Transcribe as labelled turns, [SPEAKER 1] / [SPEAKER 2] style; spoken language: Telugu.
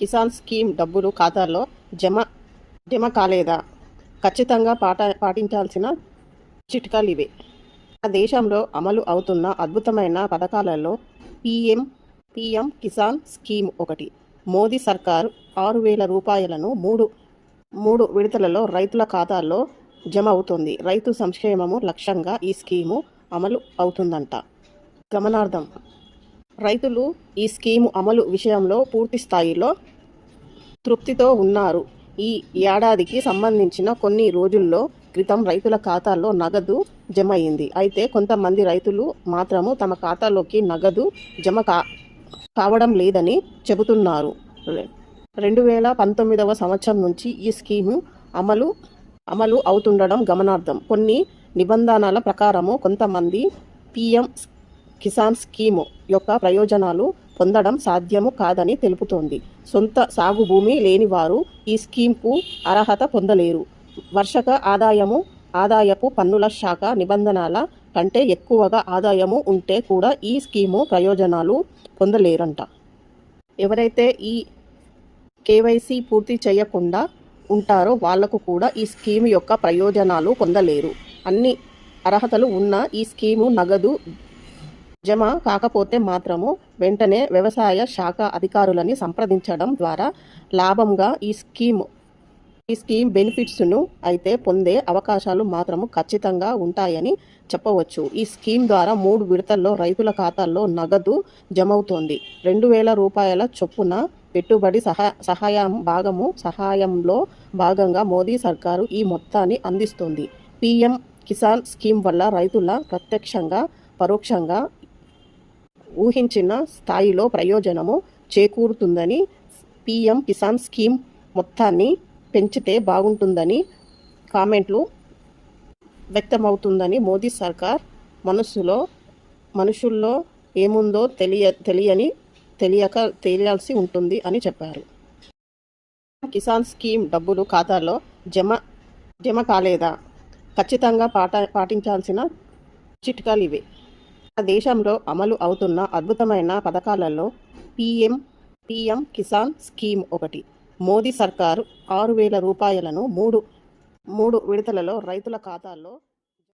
[SPEAKER 1] కిసాన్ స్కీమ్ డబ్బులు ఖాతాల్లో జమ జమ కాలేదా? ఖచ్చితంగా పాట పాటించాల్సిన చిట్కాలు ఇవే. మన దేశంలో అమలు అవుతున్న అద్భుతమైన పథకాలలో పిఎం పిఎం కిసాన్ స్కీమ్ ఒకటి. మోదీ సర్కార్ ఆరు వేల రూపాయలను మూడు మూడు విడతలలో రైతుల ఖాతాల్లో జమ అవుతుంది. రైతు సంక్షేమము లక్ష్యంగా ఈ స్కీము అమలు అవుతుందంట. గమనార్థం రైతులు ఈ స్కీము అమలు విషయంలో పూర్తి స్థాయిలో తృప్తితో ఉన్నారు. ఈ ఏడాదికి సంబంధించిన కొన్ని రోజుల్లో క్రితం రైతుల ఖాతాల్లో నగదు జమ అయింది అయితే కొంతమంది రైతులు మాత్రము తమ ఖాతాలోకి నగదు జమ కా కావడం లేదని చెబుతున్నారు. రెండు వేల పంతొమ్మిదవ సంవత్సరం నుంచి ఈ స్కీము అమలు అమలు అవుతుండడం గమనార్థం కొన్ని నిబంధనల ప్రకారము కొంతమంది పిఎం కిసాన్ స్కీము యొక్క ప్రయోజనాలు పొందడం సాధ్యము కాదని తెలుపుతోంది. సొంత సాగు భూమి లేని వారు ఈ స్కీమ్కు అర్హత పొందలేరు. వర్షక ఆదాయము ఆదాయపు పన్నుల శాఖ నిబంధనల కంటే ఎక్కువగా ఆదాయము ఉంటే కూడా ఈ స్కీము ప్రయోజనాలు పొందలేరంట. ఎవరైతే ఈ కేవైసీ పూర్తి చేయకుండా ఉంటారో వాళ్ళకు కూడా ఈ స్కీమ్ యొక్క ప్రయోజనాలు పొందలేరు. అన్ని అర్హతలు ఉన్న ఈ స్కీము నగదు జమ కాకపోతే మాత్రము వెంటనే వ్యవసాయ శాఖ అధికారులని సంప్రదించడం ద్వారా లాభంగా ఈ స్కీమ్ ఈ స్కీమ్ బెనిఫిట్స్ను అయితే పొందే అవకాశాలు మాత్రము ఖచ్చితంగా ఉంటాయని చెప్పవచ్చు. ఈ స్కీమ్ ద్వారా మూడు విడతల్లో రైతుల ఖాతాల్లో నగదు జమవుతోంది. రెండు వేల రూపాయల చొప్పున పెట్టుబడి సహా సహాయం భాగము సహాయంలో భాగంగా మోదీ సర్కారు ఈ మొత్తాన్ని అందిస్తుంది. పిఎం కిసాన్ స్కీమ్ వల్ల రైతుల ప్రత్యక్షంగా పరోక్షంగా ఊహించిన స్థాయిలో ప్రయోజనము చేకూరుతుందని పిఎం కిసాన్ స్కీమ్ మొత్తాన్ని పెంచితే బాగుంటుందని కామెంట్లు వ్యక్తమవుతుందని మోదీ సర్కార్ మనసులో మనుషుల్లో ఏముందో తెలియ తెలియని తెలియక తెలియాల్సి ఉంటుంది అని చెప్పారు. కిసాన్ స్కీమ్ డబ్బులు ఖాతాలో జమ జమ కాలేదా? ఖచ్చితంగా పాట పాటించాల్సిన చిట్కాలు ఇవే. దేశంలో అమలు అవుతున్న అద్భుతమైన పథకాలలో పిఎం పిఎం కిసాన్ స్కీమ్ ఒకటి. మోదీ సర్కారు ఆరు వేల రూపాయలను మూడు మూడు విడతలలో రైతుల ఖాతాల్లో